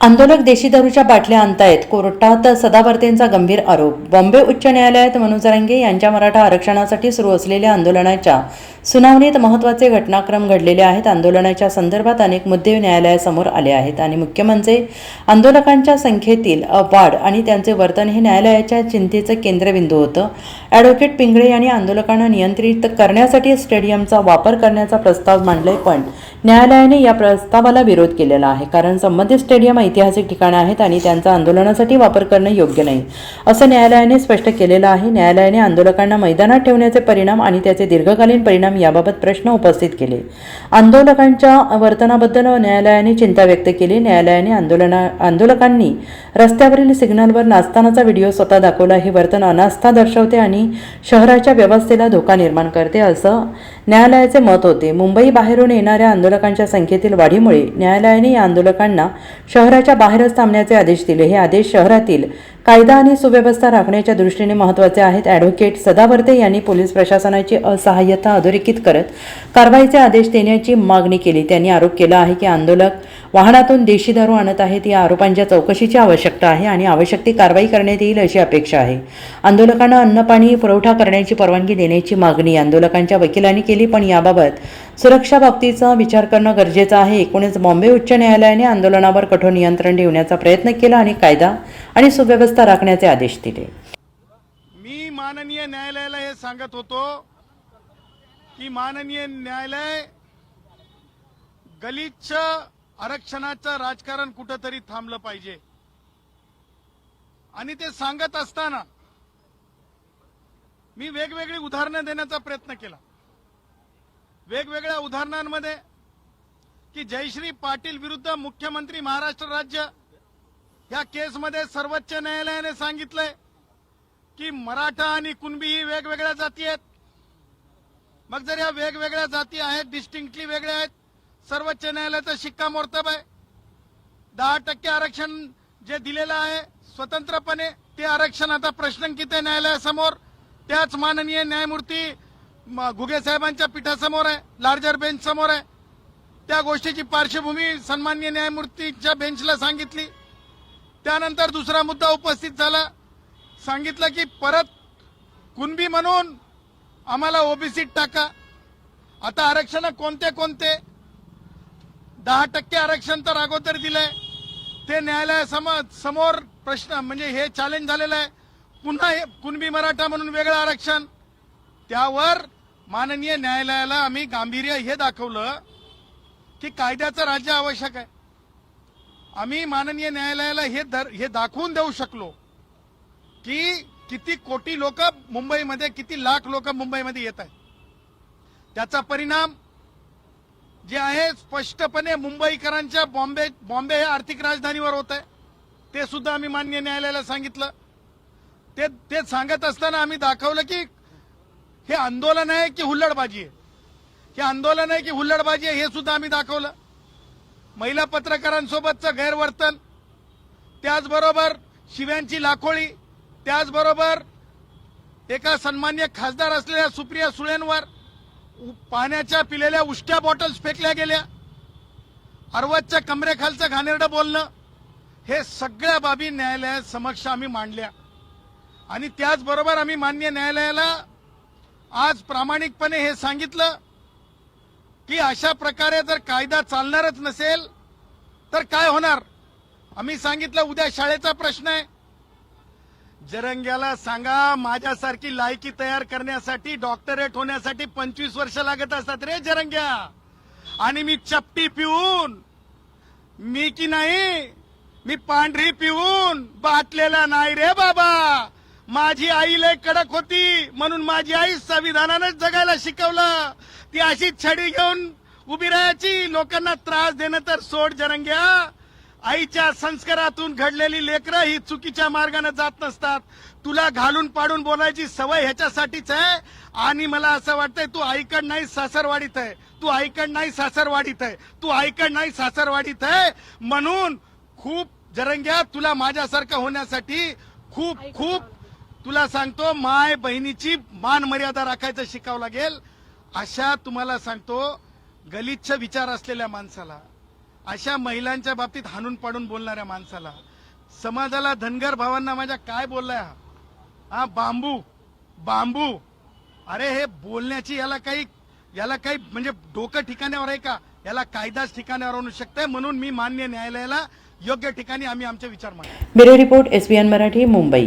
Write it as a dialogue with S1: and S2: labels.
S1: आंदोलक देशी दारूच्या बाटल्या आणतायत. कोर्टात सदावर्तेंचा गंभीर आरोप. बॉम्बे उच्च न्यायालयात मनोज रंगे यांच्या मराठा आरक्षणासाठी सुरू असलेल्या आंदोलनाच्या सुनावणीत महत्त्वाचे घटनाक्रम घडलेले आहेत. आंदोलनाच्या संदर्भात अनेक मुद्दे न्यायालयासमोर आले आहेत आणि मुख्य म्हणजे आंदोलकांच्या संख्येतील वाढ आणि त्यांचे वर्तन हे न्यायालयाच्या चिंतेचं केंद्रबिंदू होतं. ॲडव्होकेट पिंगळे यांनी आंदोलकांना नियंत्रित करण्यासाठी स्टेडियमचा वापर करण्याचा प्रस्ताव मांडलाय पण न्यायालयाने या प्रस्तावाला विरोध केलेला आहे. कारण संबंधित स्टेडियम ऐतिहासिक ठिकाणं आहेत आणि त्यांचा आंदोलनासाठी वापर करणं योग्य नाही. असं न्यायालयाने स्पष्ट केलेलं आहे. न्यायालयाने आंदोलकांना मैदानात ठेवण्याचे परिणाम आणि त्याचे दीर्घकालीन परिणाम याबाबत प्रश्न उपस्थित केले. आंदोलकांच्या वर्तनाबद्दल न्यायालयाने चिंता व्यक्त केली. न्यायालयाने आंदोलना आंदोलकांनी रस्त्यावरील सिग्नलवर नाचतानाचा व्हिडिओ स्वतः दाखवला. हे वर्तन अनास्था दर्शवते आणि शहराच्या व्यवस्थेला धोका निर्माण करते असं न्यायालयाचे मत होते. मुंबई बाहेरून येणाऱ्या आंदोलकांच्या संख्येतील वाढीमुळे न्यायालयाने या आंदोलकांना शहराच्या बाहेरच थांबण्याचे आदेश दिले. हे आदेश शहरातील कायदा आणि सुव्यवस्था राखण्याच्या दृष्टीने महत्त्वाचे आहेत. ॲडव्होकेट सदावर्ते यांनी पोलीस प्रशासनाची असहाय्यता अधोरेखित करत कारवाईचे आदेश देण्याची मागणी केली. त्यांनी आरोप केला आहे की आंदोलक वाहनातून देशी दारू आणत आहेत या आरोपांच्या चौकशीची आवश्यकता आहे आणि आवश्यक ती कारवाई करण्यात येईल अशी अपेक्षा आहे. आंदोलकांना अन्नपाणी पुरवठा करण्याची परवानगी देण्याची मागणी आंदोलकांच्या वकिलांनी केली पण याबाबत सुरक्षा बाबतीचा विचार करणं गरजेचं आहे. एकूणच बॉम्बे उच्च न्यायालयाने आंदोलनावर कठोर नियंत्रण ठेवण्याचा प्रयत्न केला आणि कायदा आणि सुव्यवस्था राखण्याचे आदेश दिले.
S2: मी माननीय न्यायालयाला हे सांगत होतो की माननीय न्यायालय गलिच्छ आरक्षणाचं राजकारण कुठंतरी थांबलं पाहिजे. आणि ते सांगत असताना मी वेगवेगळी उदाहरणं देण्याचा प्रयत्न केला. वेगवेगळ्या उदाहरणांमध्ये की जयश्री पाटील विरुद्ध मुख्यमंत्री महाराष्ट्र राज्य या केसमध्ये सर्वोच्च न्यायालयाने सांगितलंय की मराठा आणि कुणबी ही वेगवेगळ्या जाती आहेत. मग जर या वेगवेगळ्या जाती आहेत डिस्टिंक्टली वेगळ्या आहेत सर्वोच्च न्यायालयाचा शिक्कामोर्तब आहे. दहा टक्के आरक्षण जे दिलेलं आहे स्वतंत्रपणे ते आरक्षण आता प्रश्नांकित आहे न्यायालयासमोर. त्याच माननीय न्यायमूर्ती म- घुगे साहेबांच्या पीठासमोर आहे लार्जर बेंच समोर आहे. त्या गोष्टीची पार्श्वभूमी सन्मान्य न्यायमूर्तीच्या बेंचला सांगितली. त्यानंतर दुसरा मुद्दा उपस्थित झाला. सांगितलं की परत कुणबी म्हणून आम्हाला ओबीसीत टाका. आता आरक्षण कोणते कोणते? दहा टक्के आरक्षण तर अगोदर दिलंय. ते न्यायालयासमोर समोर प्रश्न म्हणजे हे चॅलेंज झालेलं आहे. पुन्हा हे कुणबी मराठा म्हणून वेगळं आरक्षण. त्यावर माननीय न्यायालयाला आम्ही गांभीर्य हे दाखवलं की कायद्याचं राज्य आवश्यक आहे. आम्ही माननीय न्यायालयाला हे दर हे दाखवून देऊ शकलो की किती कोटी लोक मुंबईमध्ये किती लाख लोक मुंबईमध्ये येत आहेत. त्याचा परिणाम जे आहे स्पष्टपणे मुंबईकरांच्या बॉम्बे बॉम्बे हे आर्थिक राजधानीवर होत आहे. ते सुद्धा आम्ही मान्य न्यायालयाला सांगितलं. ते ते सांगत असताना आम्ही दाखवलं की हे आंदोलन आहे की हुल्लडबाजी आहे. हे आंदोलन आहे की हुल्लडबाजी आहे हे सुद्धा आम्ही दाखवलं. महिला पत्रकारांसोबतचं गैरवर्तन त्याचबरोबर शिव्यांची लाखोळी त्याचबरोबर एका सन्मान्य खासदार असलेल्या सुप्रिया सुळेंवर पाण्याच्या पिलेल्या उष्ट्या बॉटल्स फेकल्या गेल्या. अर्वतच्या कमरेखालचं घाणेरडं बोलणं हे सगळ्या बाबी न्यायालयासमक्ष आम्ही मांडल्या. आणि त्याचबरोबर आम्ही मान्य न्यायालयाला आज प्रामाणिकपणे हे सांगितलं की अशा प्रकारे जर कायदा चालणारच नसेल तर काय होणार? आम्ही सांगितलं उद्या शाळेचा प्रश्न आहे. जरंग्याला सांगा माझ्यासारखी लायकी तयार करण्यासाठी डॉक्टरेट होण्यासाठी पंचवीस वर्ष लागत असतात रे जरंग्या. आणि मी चपटी पिऊन मी की नाही मी पांढरी पिऊन बाटलेला नाही रे बाबा. माझी आई लय कडक होती म्हणून माझी आई संविधानानंच जगायला शिकवलं. ती अशी छडी घेऊन उभी राहायची लोकांना त्रास देणं तर सोड जरंग्या. आईच्या संस्कारातून घडलेली लेकरं ही चुकीच्या मार्गाने जात नसतात. तुला घालून पाडून बोलायची सवय ह्याच्यासाठीच आहे? आणि मला असं वाटतंय तू आईकड नाही सासरवाडीत आहे. तू आईकड नाही सासरवाडीत आहे. तू आईकड नाही सासरवाडीत आहे. म्हणून खूप जरंग्या तुला माझ्यासारखं होण्यासाठी खूप खूप तुला सांगतो माय बहिणीची मान मर्यादा राखायचं शिकावं लागेल. अशा तुम्हाला सांगतो गलिच्छ विचार असलेल्या माणसाला. अशा महिलांच्या बाबतीत हाणून पाडून बोलणाऱ्या माणसाला. समाजाला धनगर भावांना माझ्या काय बोललाय हा? हा बांबू बांबू. अरे हे बोलण्याची याला काही याला काही म्हणजे डोकं ठिकाण्यावर आहे का? याला कायदाच ठिकाण्यावर आणू शकतंय म्हणून मी मान्य न्यायालयाला योग्य ठिकाणी आम्ही आमचे विचार मांडतो.
S1: Bureau report SBN Marathi Mumbai.